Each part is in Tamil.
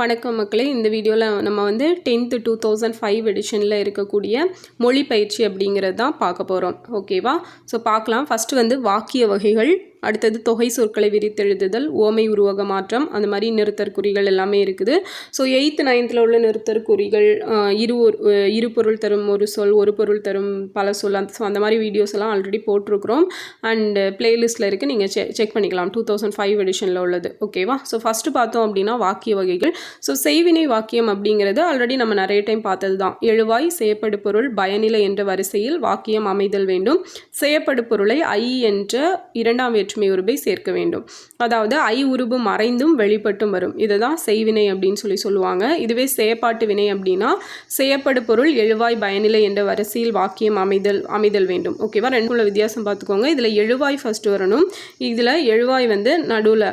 வணக்கம் மக்களே. இந்த வீடியோவில் நம்ம வந்து டென்த்து டூ தௌசண்ட் ஃபைவ் எடிஷனில் இருக்கக்கூடிய மொழி பயிற்சி அப்படிங்கிறது தான் பார்க்க போகிறோம் ஓகேவா ஸோ பார்க்கலாம். ஃபஸ்ட்டு வந்து வாக்கிய வகைகள் அடுத்தது தொகை சொற்களை விரித்தெழுதுதல் ஓமை உருவக மாற்றம் அந்த மாதிரி நிறுத்தற் குறிகள் எல்லாமே இருக்குது. ஸோ எயித்து நைன்த்தில் உள்ள நிறுத்தற் குறிகள் இரு ஒரு இரு பொருள் தரும் ஒரு சொல் ஒரு பொருள் தரும் பல சொல் அந்த ஸோ அந்த மாதிரி வீடியோஸ் எல்லாம் ஆல்ரெடி போட்டிருக்கிறோம். அண்ட் பிளேலிஸ்ட்டில் இருக்குது நீங்கள் செக் செக் பண்ணிக்கலாம். டூ தௌசண்ட் ஃபைவ் எடிஷனில் உள்ளது. ஓகேவா ஸோ ஃபஸ்ட்டு பார்த்தோம் அப்படின்னா வாக்கிய வகைகள். ஸோ செய்வினை வாக்கியம் அப்படிங்கிறது ஆல்ரெடி நம்ம நிறைய டைம் பார்த்தது தான். எழுவாய் செய்யப்படு பொருள் பயனிலை என்ற வரிசையில் வாக்கியம் அமைதல் வேண்டும். செய்யப்படு பொருளை ஐ என்ற இரண்டாம் வேற்றுமை உருபை சேர்க்க வேண்டும். அதாவது ஐ உருபு மறைந்தும் வெளிப்பட்டும் வரும். இதை தான் செய்வினை அப்படின்னு சொல்லி சொல்லுவாங்க. இதுவே செயப்பாட்டு வினை அப்படின்னா செய்யப்படு பொருள் எழுவாய் பயனிலை என்ற வரிசையில் வாக்கியம் அமைதல் அமைதல் வேண்டும். ஓகேவா ரெண்டுக்குள்ள வித்தியாசம் பார்த்துக்கோங்க. இதில் எழுவாய் ஃபஸ்ட்டு வரணும். இதில் எழுவாய் வந்து நடுவில்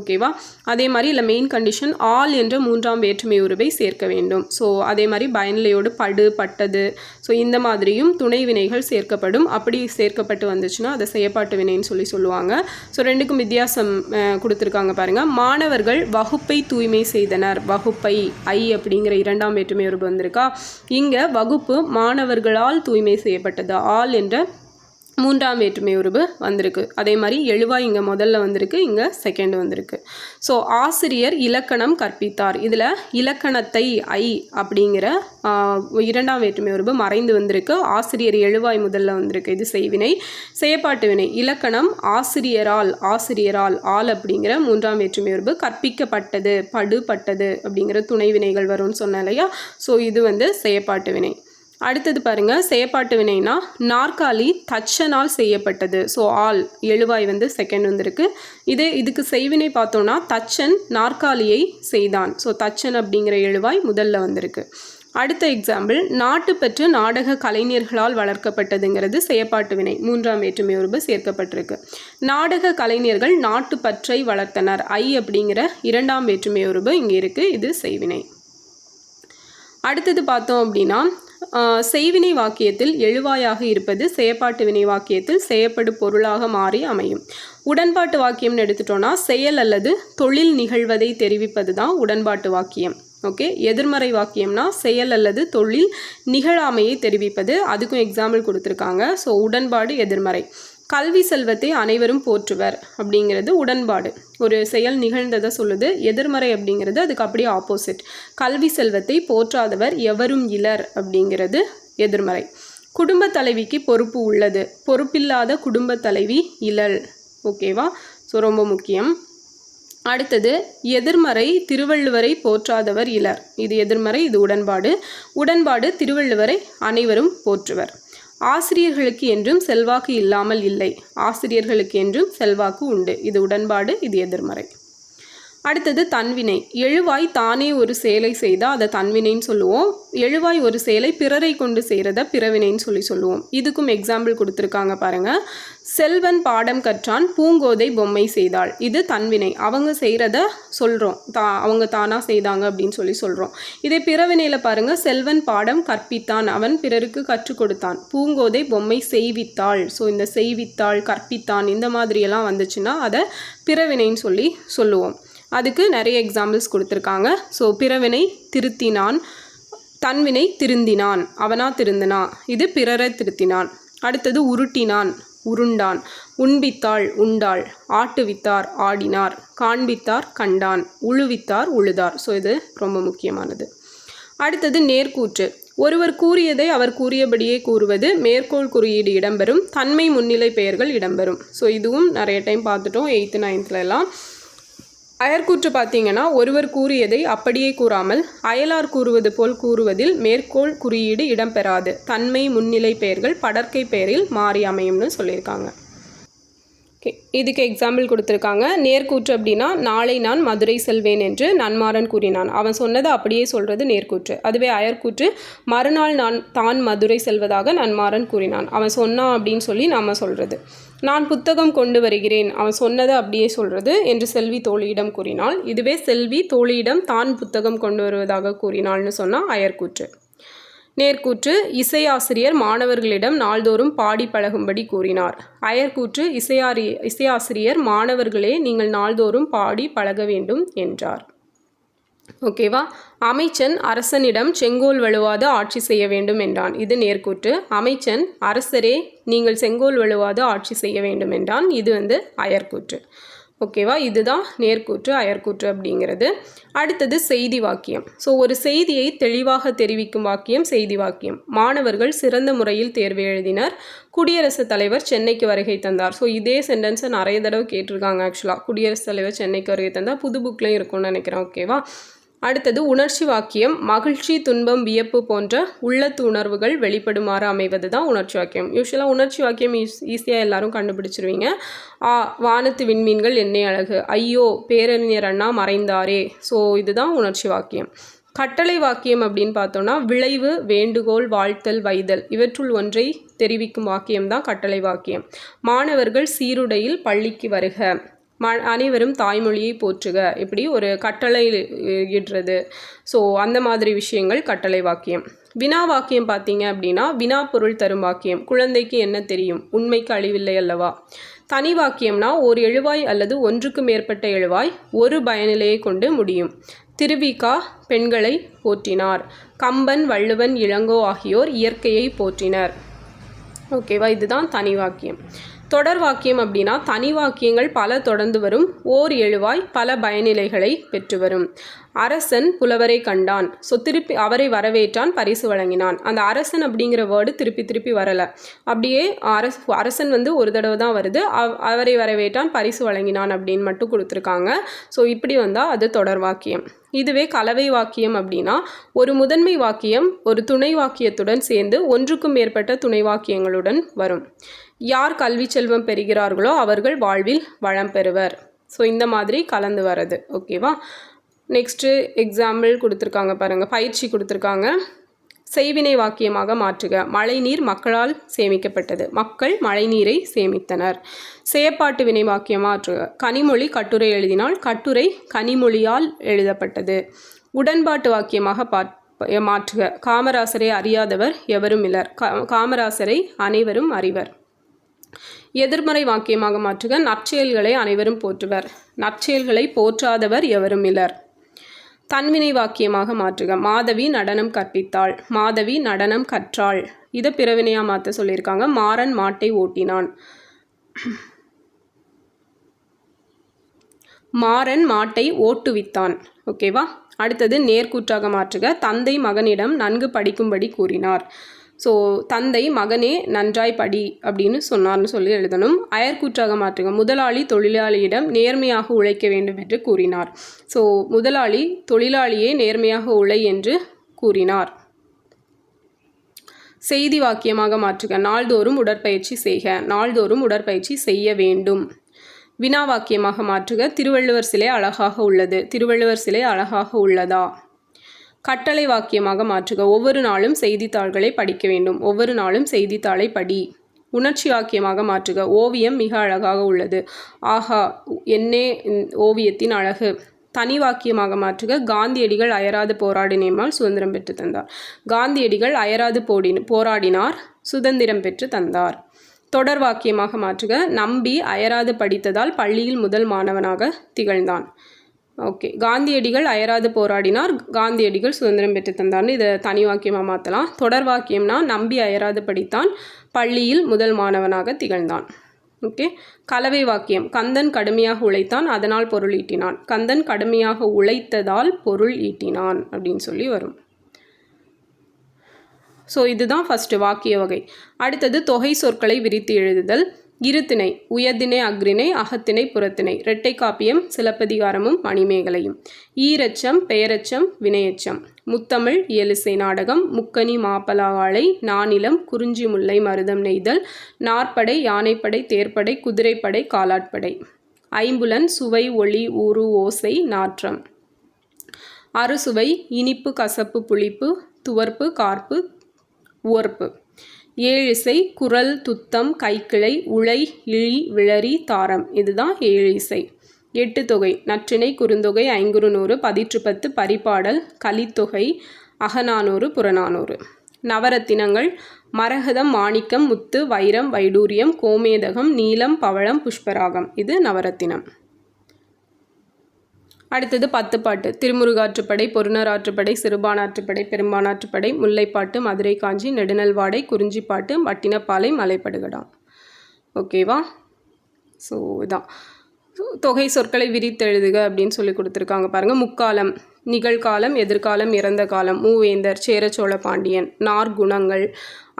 ஓகேவா அதே மாதிரி இல்லை மெயின் கண்டிஷன் ஆல் என்ற மூன்றாம் வேற்றுமை உருவை சேர்க்க வேண்டும். ஸோ அதே மாதிரி பயனிலையோடு படு பட்டது. ஸோ இந்த மாதிரியும் துணை வினைகள் சேர்க்கப்படும். அப்படி சேர்க்கப்பட்டு வந்துச்சுன்னா அதை செயற்பாட்டு வினைன்னு சொல்லி சொல்லுவாங்க. ஸோ ரெண்டுக்கும் வித்தியாசம் கொடுத்துருக்காங்க பாருங்கள் மாணவர்கள் வகுப்பை தூய்மை செய்தனர். வகுப்பை ஐ அப்படிங்கிற இரண்டாம் வேற்றுமை உருவு வந்திருக்கா? இங்கே வகுப்பு மாணவர்களால் தூய்மை செய்யப்பட்டது. ஆல் என்ற மூன்றாம் வேற்றுமை உருவு வந்திருக்கு. அதே மாதிரி எழுவாய் இங்கே முதல்ல வந்திருக்கு இங்கே செகண்ட் வந்திருக்கு. ஸோ ஆசிரியர் இலக்கணம் கற்பித்தார். இதில் இலக்கணத்தை ஐ அப்படிங்கிற இரண்டாம் வேற்றுமை உருவு மறைந்து வந்திருக்கு. ஆசிரியர் எழுவாய் முதல்ல வந்திருக்கு. இது செய்வினை. செயப்பாட்டு வினை. இலக்கணம் ஆசிரியரால் ஆசிரியரால் ஆள் அப்படிங்கிற மூன்றாம் வேற்றுமை உருவு கற்பிக்கப்பட்டது படுபட்டது அப்படிங்கிற துணை வினைகள் வரும்னு சொன்னேன் இல்லையா? ஸோ இது வந்து செயப்பாட்டு வினை. அடுத்தது பாருங்க செயப்பாட்டு வினைனா நாற்காலி தச்சனால் செய்யப்பட்டது. ஸோ ஆல் எழுவாய் வந்து செகண்ட் வந்திருக்கு. இதே இதுக்கு செய்வினை பார்த்தோன்னா தச்சன் நாற்காலியை செய்தான். ஸோ தச்சன் அப்படிங்கிற எழுவாய் முதல்ல வந்திருக்கு. அடுத்த எக்ஸாம்பிள் நாட்டுப்பற்று நாடக கலைஞர்களால் வளர்க்கப்பட்டதுங்கிறது செயப்பாட்டு வினை. மூன்றாம் வேற்றுமை உருபு சேர்க்கப்பட்டிருக்கு. நாடக கலைஞர்கள் நாட்டுப்பற்றை வளர்த்தனர். ஐ அப்படிங்கிற இரண்டாம் வேற்றுமை உருபு இங்கே இருக்குது இது செய்வினை. அடுத்தது பார்த்தோம் அப்படின்னா செய்வினை வாக்கியத்தில் எழுவாயாக இருப்பது செயப்பாட்டு வினை வாக்கியத்தில் செயப்படு பொருளாக மாறி அமையும். உடன்பாட்டு வாக்கியம்னு எடுத்துட்டோம்னா செயல் அல்லது தொழில் நிகழ்வதை தெரிவிப்பது தான் உடன்பாட்டு வாக்கியம். ஓகே? எதிர்மறை வாக்கியம்னா செயல் அல்லது தொழில் நிகழாமையை தெரிவிப்பது. அதுக்கும் எக்ஸாம்பிள் கொடுத்துருக்காங்க. ஸோ உடன்பாடு எதிர்மறை. கல்வி செல்வத்தை அனைவரும் போற்றுவர் அப்படிங்கிறது உடன்பாடு. ஒரு செயல் நிகழ்ந்ததை சொல்லுது எதிர்மறை அப்படிங்கிறது அதுக்கு அப்படியே ஆப்போசிட் கல்வி செல்வத்தை போற்றாதவர் எவரும் இலர் அப்படிங்கிறது எதிர்மறை. குடும்ப தலைவிக்கு பொறுப்பு உள்ளது. பொறுப்பில்லாத குடும்ப தலைவி இழல் ஓகேவா ஸோ ரொம்ப முக்கியம். அடுத்தது எதிர்மறை திருவள்ளுவரை போற்றாதவர் இலர். இது எதிர்மறை இது உடன்பாடு. உடன்பாடு திருவள்ளுவரை அனைவரும் போற்றுவர். ஆசிரியர்களுக்கு என்றும் செல்வாக்கு இல்லாமல் இல்லை. ஆசிரியர்களுக்கு என்றும் செல்வாக்கு உண்டு. இது உடன்பாடு இது எதிர்மறை. அடுத்தது தன்வினை. எழுவாய் தானே ஒரு செயலை செய்தால் அதை தன்வினைன்னு சொல்லுவோம். எழுவாய் ஒரு செயலை பிறரை கொண்டு செய்கிறத பிறவினைன்னு சொல்லி சொல்லுவோம். இதுக்கும் எக்ஸாம்பிள் கொடுத்துருக்காங்க பாருங்க. செல்வன் பாடம் கற்றான் பூங்கோதை பொம்மை செய்தாள். இது தன்வினை. அவங்க செய்கிறத சொல்கிறோம் தா அவங்க தானாக செய்தாங்க அப்படின்னு சொல்லி சொல்கிறோம் இதே பிறவினையில் பாருங்கள் செல்வன் பாடம் கற்பித்தான். அவன் பிறருக்கு கற்றுக் கொடுத்தான். பூங்கோதை பொம்மை செய்வித்தாள். ஸோ இந்த செய்வித்தாள் கற்பித்தான் இந்த மாதிரியெல்லாம் வந்துச்சுன்னா அதை பிறவினைன்னு சொல்லி சொல்லுவோம். அதுக்கு நிறைய எக்ஸாம்பிள்ஸ் கொடுத்துருக்காங்க. ஸோ பிறவினை திருத்தினான் தன்வினை திருந்தினான் அவனா திருந்தினா. இது பிறரை திருத்தினான். அடுத்தது உருட்டினான் உருண்டான். உண்பித்தாள் உண்டாள். ஆட்டுவித்தார் ஆடினார். காண்பித்தார் கண்டான். உழுவித்தார் உழுதார். ஸோ இது ரொம்ப முக்கியமானது. அடுத்தது நேர்கூற்று. ஒருவர் கூறியதை அவர் கூறியபடியே கூறுவது மேற்கோள் குறியீடு இடம்பெறும் தன்மை முன்னிலை பெயர்கள் இடம்பெறும். ஸோ இதுவும் நிறைய டைம் பார்த்துட்டோம் எயித்து நைன்த்ல எல்லாம். அயர்கூற்று பார்த்தீங்கன்னா ஒருவர் கூறியதை அப்படியே கூறாமல் அயலார் கூறுவது போல் கூறுவதில் மேற்கோள் குறியீடு இடம்பெறாது. தன்மை முன்னிலை பெயர்கள் படற்கை பெயரில் மாறி அமையும்னு சொல்லியிருக்காங்க. இதுக்கு எக்ஸாம்பிள் கொடுத்துருக்காங்க. நேர்கூற்று அப்படின்னா நாளை நான் மதுரை செல்வேன் என்று நன்மாறன் கூறினான். அவன் சொன்னதை அப்படியே சொல்கிறது நேர்கூற்று. அதுவே அயர்கூற்று மறுநாள் நான் தான் மதுரை செல்வதாக நன்மாறன் கூறினான். அவன் சொன்னான் அப்படின்னு சொல்லி நாம் சொல்கிறது நான் புத்தகம் கொண்டு வருகிறேன். அவன் சொன்னதை அப்படியே சொல்கிறது என்று செல்வி தோழியிடம் கூறினாள். இதுவே செல்வி தோழியிடம் தான் புத்தகம் கொண்டு வருவதாக கூறினாள்னு சொன்னால் அயர்கூற்று. நேர்கூற்று இசையாசிரியர் மாணவர்களிடம் நாள்தோறும் பாடி பழகும்படி கூறினார். அயர்கூற்று இசையாரி இசையாசிரியர் மாணவர்களே நீங்கள் நாள்தோறும் பாடி பழக வேண்டும் என்றார். ஓகேவா? அமைச்சன் அரசனிடம் செங்கோல் வலுவாது ஆட்சி செய்ய வேண்டும் என்றான். இது நேர்கூற்று. அமைச்சன் அரசரே நீங்கள் செங்கோல் வலுவாது ஆட்சி செய்ய வேண்டும் என்றான். இது வந்து அயர்கூற்று. ஓகேவா? இதுதான் நேர்கூற்று அயர்கூற்று அப்படிங்கிறது. அடுத்தது செய்தி வாக்கியம். ஸோ ஒரு செய்தியை தெளிவாக தெரிவிக்கும் வாக்கியம் செய்தி வாக்கியம். மாணவர்கள் சிறந்த முறையில் தேர்வு எழுதினர். குடியரசுத் தலைவர் சென்னைக்கு வருகை தந்தார். ஸோ இதே சென்டென்ஸை நிறைய தடவை கேட்டிருக்காங்க ஆக்சுவலாக குடியரசுத் தலைவர் சென்னைக்கு வருகை தந்தார் புது புக்லேயும் இருக்கும்னு நினைக்கிறேன் ஓகேவா? அடுத்தது உணர்ச்சி வாக்கியம் மகிழ்ச்சி துன்பம் வியப்பு போன்ற உள்ளத்து உணர்வுகள் வெளிப்படுமாறு அமைவது தான் உணர்ச்சி வாக்கியம். யூஸ்வலாக உணர்ச்சி வாக்கியம் ஈஸ் ஈஸியாக எல்லாரும் கண்டுபிடிச்சிருவீங்க. ஆ வானத்து விண்மீன்கள் என்னை அழகு. ஐயோ பேரறிஞர் அண்ணா மறைந்தாரே. ஸோ இதுதான் உணர்ச்சி வாக்கியம். கட்டளை வாக்கியம் அப்படின்னு பார்த்தோன்னா விளைவு வேண்டுகோள் வாழ்த்தல் வைதல் இவற்றுள் ஒன்றை தெரிவிக்கும் வாக்கியம் தான் கட்டளை வாக்கியம். மாணவர்கள் சீருடையில் பள்ளிக்கு வருக. ம அனைவரும் தாய்மொழியை போற்றுக. இப்படி ஒரு கட்டளை இடுறது ஸோ அந்த மாதிரி விஷயங்கள் கட்டளை வாக்கியம். வினா வாக்கியம் பார்த்தீங்க அப்படின்னா வினா பொருள் தரும் வாக்கியம். குழந்தைக்கு என்ன தெரியும்? உண்மைக்கு அழிவில்லை அல்லவா? தனி வாக்கியம்னா ஒரு எழுவாய் அல்லது ஒன்றுக்கு மேற்பட்ட எழுவாய் ஒரு பயனிலையை கொண்டு முடியும். திருவிகா பெண்களை போற்றினார். கம்பன் வள்ளுவன் இளங்கோ ஆகியோர் இயற்கையை போற்றினர். ஓகேவா இதுதான் தனி வாக்கியம். தொடர் வாக்கியம் அப்படின்னா தனி வாக்கியங்கள் பல தொடர்ந்து வரும். ஓர் எழுவாய் பல பயனிலைகளை பெற்று வரும். அரசன் புலவரை கண்டான். ஸோ திருப்பி அவரை வரவேற்றான் பரிசு வழங்கினான். அந்த அரசன் அப்படிங்கிற வேர்டு திருப்பி திருப்பி வரலை. அப்படியே அரச அரசன் வந்து ஒரு தடவை தான் வருது. அவ் அவரை வரவேற்றான் பரிசு வழங்கினான் அப்படின்னு மட்டும் கொடுத்துருக்காங்க. ஸோ இப்படி வந்தால் அது தொடர் வாக்கியம். இதுவே கலவை வாக்கியம் அப்படின்னா ஒரு முதன்மை வாக்கியம் ஒரு துணை வாக்கியத்துடன் சேர்ந்து ஒன்றுக்கும் மேற்பட்ட துணை வாக்கியங்களுடன் வரும். யார் கல்வி செல்வம் பெறுகிறார்களோ அவர்கள் வாழ்வில் வளம் பெறுவர். ஸோ இந்த மாதிரி கலந்து வர்றது. ஓகேவா நெக்ஸ்ட்டு எக்ஸாம்பிள் கொடுத்துருக்காங்க பாருங்கள் பயிற்சி கொடுத்துருக்காங்க. செய்வினை வாக்கியமாக மாற்றுக. மழைநீர் மக்களால் சேமிக்கப்பட்டது. மக்கள் மழைநீரை சேமித்தனர். செயப்பாட்டு வினை வாக்கியம் மாற்றுக. கனிமொழி கட்டுரை எழுதினால் கட்டுரை கனிமொழியால் எழுதப்பட்டது. உடன்பாட்டு வாக்கியமாக பா மாற்றுக. காமராசரை அறியாதவர் எவரும் இலர் காமராசரை அனைவரும் அறிவர். எதிர்மறை வாக்கியமாக மாற்றுக நற்செயல்களை அனைவரும் போற்றுவர். நற்செயல்களை போற்றாதவர் எவரும் இலர் தன்வினை வாக்கியமாக மாற்றுக மாதவி நடனம் கற்பித்தாள் மாதவி நடனம் கற்றாள். இதை பிறவினையாக மாற்ற சொல்லியிருக்காங்க. மாறன் மாட்டை ஓட்டினான். மாறன் மாட்டை ஓட்டுவித்தான். ஓகேவா? அடுத்தது நேர்கூற்றாக மாற்றுக தந்தை மகனிடம் நன்கு படிக்கும்படி கூறினார். ஸோ தந்தை மகனே நன்றாய் படி அப்படின்னு சொன்னார்னு சொல்லி எழுதணும். அயற்கூற்றாக மாற்றுங்க முதலாளி தொழிலாளியிடம் நேர்மையாக உழைக்க வேண்டும் என்று கூறினார். ஸோ முதலாளி தொழிலாளியே நேர்மையாக உழை என்று கூறினார். செய்தி வாக்கியமாக மாற்றுக. நாள்தோறும் உடற்பயிற்சி செய்க. நாள்தோறும் உடற்பயிற்சி செய்ய வேண்டும். வினா வாக்கியமாக மாற்றுக. திருவள்ளுவர் சிலை அழகாக உள்ளது. திருவள்ளுவர் சிலை அழகாக உள்ளதா? கட்டளை வாக்கியமாக மாற்றுக. ஒவ்வொரு நாளும் செய்தித்தாள்களை படிக்க வேண்டும். ஒவ்வொரு நாளும் செய்தித்தாளை படி. உணர்ச்சி வாக்கியமாக மாற்றுக. ஓவியம் மிக அழகாக உள்ளது. ஆஹா என்னே ஓவியத்தின் அழகு. தனி வாக்கியமாக மாற்றுக. காந்தியடிகள் அயராது போராடினேமால் சுதந்திரம் பெற்று தந்தார். காந்தியடிகள் அயராது போடி போராடினார் சுதந்திரம் பெற்று தந்தார். தொடர் வாக்கியமாக மாற்றுக. நம்பி அயராது படித்ததால் பள்ளியில் முதல் மாணவனாக திகழ்ந்தான். ஓகே. காந்தியடிகள் அயராது போராடினார். காந்தியடிகள் சுதந்திரம் பெற்று தந்தார்னு இதை தனி வாக்கியமாக மாற்றலாம் தொடர் வாக்கியம்னா நம்பி அயராது படித்தான். பள்ளியில் முதல் மாணவனாக திகழ்ந்தான். ஓகே. கலவை வாக்கியம். கந்தன் கடுமையாக உழைத்தான் அதனால் பொருள் ஈட்டினான். கந்தன் கடுமையாக உழைத்ததால் பொருள் ஈட்டினான் அப்படின்னு சொல்லி வரும். ஸோ இதுதான் ஃபஸ்ட்டு வாக்கிய வகை. அடுத்தது தொகை சொற்களை விரித்து எழுதுதல். இருத்திணை உயர்திணை அக்ரிணை அகத்திணை புறத்திணை. இரட்டை காப்பியம் சிலப்பதிகாரமும் மணிமேகலையும். ஈரச்சம் பெயரச்சம் வினையச்சம். முத்தமிழ் இயலிசை நாடகம் முக்கனி மாப்பலாவாழை நானிலம் குறிஞ்சி முல்லை மருதம் நெய்தல் நாற்படை யானைப்படை தேர்ப்படை குதிரைப்படை காலாட்படை. ஐம்புலன் சுவை ஒளி ஊறு ஓசை நாற்றம். அறுசுவை இனிப்பு கசப்பு புளிப்பு துவர்ப்பு கார்ப்பு உவர்ப்பு. ஏழிசை குரல் துத்தம் கைக்கிளை உளை இழி விளரி தாரம். இதுதான் ஏழிசை. எட்டு தொகை. நற்றிணை குறுந்தொகை ஐங்குறுநூறு பதிற்றுப்பத்து பரிபாடல் கலித்தொகை அகநானூறு புறநானூறு. நவரத்தினங்கள். மரகதம் மாணிக்கம் முத்து வைரம் வைடூரியம் கோமேதகம் நீலம் பவளம் புஷ்பராகம். இது நவரத்தினம். அடுத்தது பத்து பாட்டு. திருமுருகாற்றுப்படை பொருணராற்றுப்படை சிறுபானாற்றுப்படை பெரும்பானாற்றுப்படை முல்லைப்பாட்டு மதுரை காஞ்சி நெடுநல்வாடை குறிஞ்சிப்பாட்டு வட்டினப்பாலை மலைப்படுகடாம். ஓகேவா? ஸோ இதான். தொகை சொற்களை விரித்தெழுதுக அப்படின்னு சொல்லி கொடுத்துருக்காங்க பாருங்கள் முக்காலம் நிகழ்காலம் எதிர்காலம் இறந்த காலம் மூவேந்தர் சேரச்சோழ பாண்டியன் நார்குணங்கள்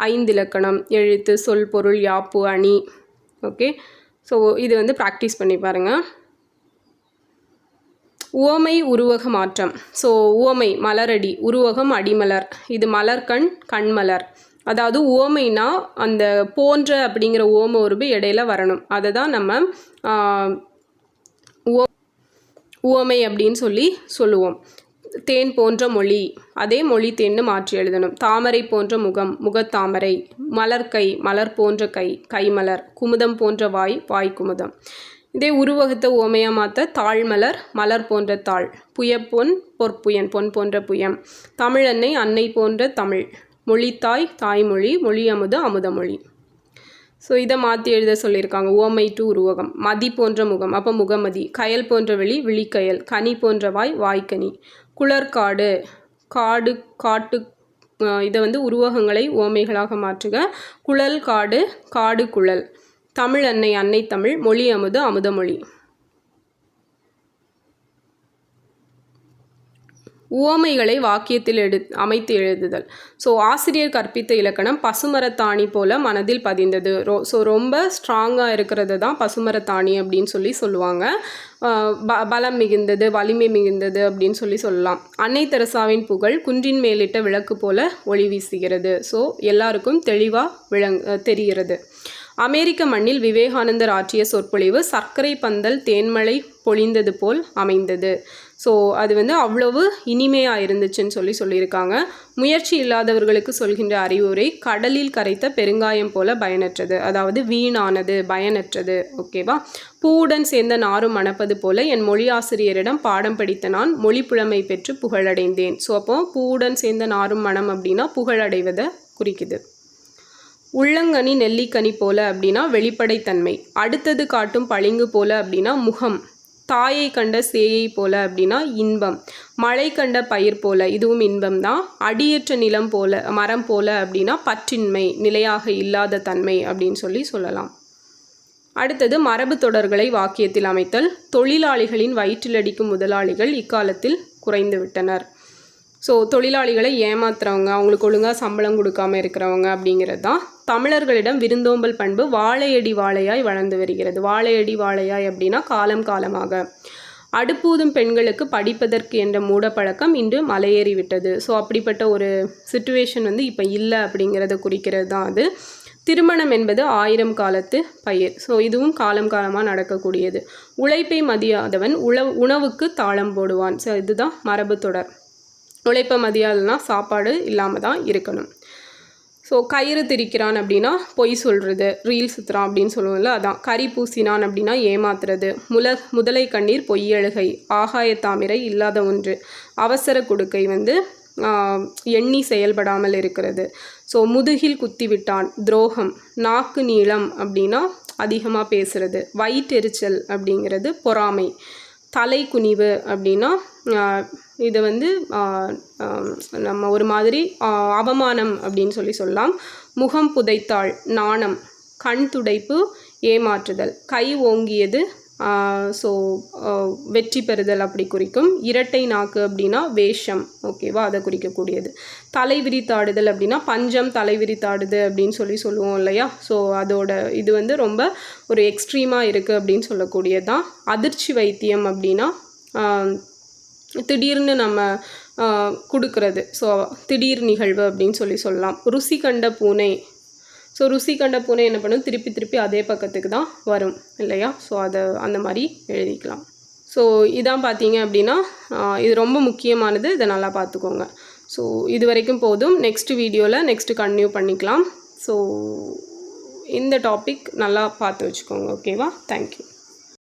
ஐந்திலக்கணம் எழுத்து சொல் பொருள் யாப்பு அணி. ஓகே? ஸோ இது வந்து ப்ராக்டிஸ் பண்ணி பாருங்கள் உவமை உருவக மாற்றம். ஸோ உவமை மலரடி உருவகம் அடிமலர். இது மலர்கண் கண்மலர். அதாவது உவமைனா அந்த போன்ற அப்படிங்கிற ஓம உருவு இடையில வரணும். அதை தான் நம்ம உவமை அப்படின்னு சொல்லி சொல்லுவோம். தேன் போன்ற மொழி. அதே மொழி தேன்னு மாற்றி எழுதணும். தாமரை போன்ற முகம் முகத்தாமரை. மலர் கை மலர் போன்ற கை கைமலர். குமுதம் போன்ற வாய் வாய் குமுதம். இதே உருவகத்தை ஓமையாக மாற்ற தாழ்மலர் மலர் போன்ற தாழ். புயப்பொன் பொற்புயன் பொன் போன்ற புயம். தமிழன்னை அன்னை போன்ற தமிழ். மொழித்தாய் தாய்மொழி மொழி அமுது அமுதமொழி ஸோ இதை மாற்றி எழுத சொல்லியிருக்காங்க. ஓமை டு உருவகம். மதி போன்ற முகம். அப்போ முகமதி. கயல் போன்ற வெளி விழிக்கயல். கனி போன்ற வாய் வாய்க்கனி. குளர்காடு. காடு காட்டு இதை வந்து உருவகங்களை ஓமைகளாக மாற்றுக. குழல் காடு காடு குழல். தமிழ் அன்னை அன்னை தமிழ் மொழி அமுது அமுதமொழி உவமைகளை வாக்கியத்தில் எடு அமைத்து எழுதுதல். ஸோ ஆசிரியர் கற்பித்த இலக்கணம் பசுமரத்தாணி போல மனதில் பதிந்தது. ரோ ஸோ ரொம்ப ஸ்ட்ராங்காக இருக்கிறது தான் பசுமரத்தாணி அப்படின்னு சொல்லி சொல்லுவாங்க. ப பலம் மிகுந்தது வலிமை மிகுந்தது அப்படின்னு சொல்லி சொல்லலாம். அன்னை தெரசாவின் புகழ் குன்றின் மேலிட்ட விளக்கு போல ஒளி வீசுகிறது. ஸோ எல்லாருக்கும் தெளிவாக விளங் தெரிகிறது. அமெரிக்க மண்ணில் விவேகானந்தர் ஆற்றிய சொற்பொழிவு சர்க்கரை பந்தல் தேன்மலை பொழிந்தது போல் அமைந்தது. ஸோ அது வந்து அவ்வளவு இனிமையாக இருந்துச்சுன்னு சொல்லி சொல்லியிருக்காங்க. முயற்சி இல்லாதவர்களுக்கு சொல்கின்ற அறிவுரை கடலில் கரைத்த பெருங்காயம் போல பயனற்றது. அதாவது வீணானது பயனற்றது. ஓகேவா பூவுடன் சேர்ந்த நாரும் மணப்பது போல என் மொழி ஆசிரியரிடம் பாடம் படித்த நான் மொழி புலமை பெற்று புகழடைந்தேன். ஸோ அப்போ பூவுடன் சேர்ந்த நாரும் மனம் அப்படின்னா புகழடைவதை குறிக்குது. உள்ளங்கனி நெல்லிக்கனி போல அப்படின்னா வெளிப்படைத்தன்மை. அடுத்தது காட்டும் பளிங்கு போல அப்படின்னா முகம். தாயை கண்ட சேயை போல அப்படின்னா இன்பம். மழை கண்ட பயிர் போல இதுவும் இன்பம் தான். அடியற்ற நிலம் போல மரம் போல அப்படின்னா பற்றின்மை நிலையாக இல்லாத தன்மை அப்படின்னு சொல்லி சொல்லலாம். அடுத்தது மரபு தொடர்களை வாக்கியத்தில் அமைத்தல். தொழிலாளிகளின் வயிற்றில் அடிக்கும் முதலாளிகள் இக்காலத்தில் குறைந்து விட்டனர். ஸோ தொழிலாளிகளை ஏமாத்துறவங்க அவங்களுக்கு ஒழுங்காக சம்பளம் கொடுக்காம இருக்கிறவங்க அப்படிங்கிறது தான் தமிழர்களிடம் விருந்தோம்பல் பண்பு வாழையடி வாழையாய் வளர்ந்து வருகிறது. வாழையடி வாழையாய் அப்படின்னா காலம் காலமாக. அடுப்பூதும் பெண்களுக்கு படிப்பதற்கு என்ற மூடப்பழக்கம் இன்று மலையேறிவிட்டது ஸோ அப்படிப்பட்ட ஒரு சுச்சுவேஷன் வந்து இப்போ இல்லை அப்படிங்கிறத குறிக்கிறது தான் அது. திருமணம் என்பது ஆயிரம் காலத்து பயிர். ஸோ இதுவும் காலம் காலமாக நடக்கக்கூடியது. உழைப்பை மதியாதவன் உழ உணவுக்கு தாளம் போடுவான். ஸோ இதுதான் மரபு தொடர். உழைப்பை மதியாதனா சாப்பாடு இல்லாமல் தான் இருக்கணும். ஸோ கயிறு திரிக்கிறான் அப்படின்னா பொய் சொல்கிறது ரீல் சுற்றுறான் அப்படின்னு சொல்லுவோம்ல அதான். கறி பூசினான் அப்படின்னா ஏமாத்துறது முல முதலை கண்ணீர் பொய்யழுகை ஆகாய தாமிரை இல்லாத ஒன்று அவசர கொடுக்கை வந்து எண்ணி செயல்படாமல் இருக்கிறது. ஸோ முதுகில் குத்தி விட்டான் துரோகம் நாக்கு நீளம் அப்படின்னா அதிகமாக பேசுகிறது வயிற்றெரிச்சல் அப்படிங்கிறது பொறாமை தலை குனிவு அப்படின்னா இதை வந்து நம்ம ஒரு மாதிரி அவமானம் அப்படின்னு சொல்லி சொல்லலாம். முகம் புதைத்தாள் நாணம் கண் துடைப்பு ஏமாற்றுதல். கை ஓங்கியது ஸோ வெற்றி பெறுதல் அப்படி குறிக்கும். இரட்டை நாக்கு அப்படின்னா வேஷம் ஓகேவா அதை குறிக்கக்கூடியது. தலை விரித்தாடுதல் அப்படின்னா பஞ்சம் தலை விரித்தாடுது அப்படின்னு சொல்லி சொல்லுவோம் இல்லையா? ஸோ அதோட இது வந்து ரொம்ப ஒரு எக்ஸ்ட்ரீமாக இருக்குது அப்படின்னு சொல்லக்கூடியது தான் அதிர்ச்சி வைத்தியம் அப்படின்னா திடீர்னு நம்ம கொடுக்கறது. ஸோ திடீர் நிகழ்வு அப்படின்னு சொல்லி சொல்லலாம். ருசி கண்ட பூனை. ஸோ ருசி கண்ட பூனை என்ன பண்ணும்? திருப்பி திருப்பி அதே பக்கத்துக்கு தான் வரும் இல்லையா? ஸோ அதை அந்த மாதிரி எழுதிக்கலாம். ஸோ இதான் பார்த்தீங்க அப்படின்னா இது ரொம்ப முக்கியமானது. இதை நல்லா பார்த்துக்கோங்க. ஸோ இது வரைக்கும் போதும். நெக்ஸ்ட் வீடியோவில் நெக்ஸ்ட்டு கன்டினியூ பண்ணிக்கலாம். ஸோ இந்த டாபிக் நல்லா பார்த்து வச்சுக்கோங்க ஓகேவா தேங்க்யூ